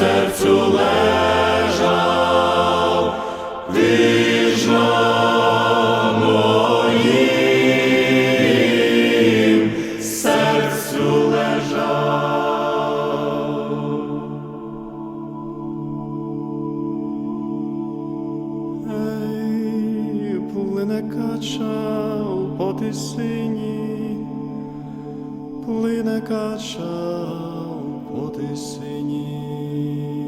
серцю лежав вічно моїм серцю лежав. Ей, плине кача по тисині, плине кача ти синій.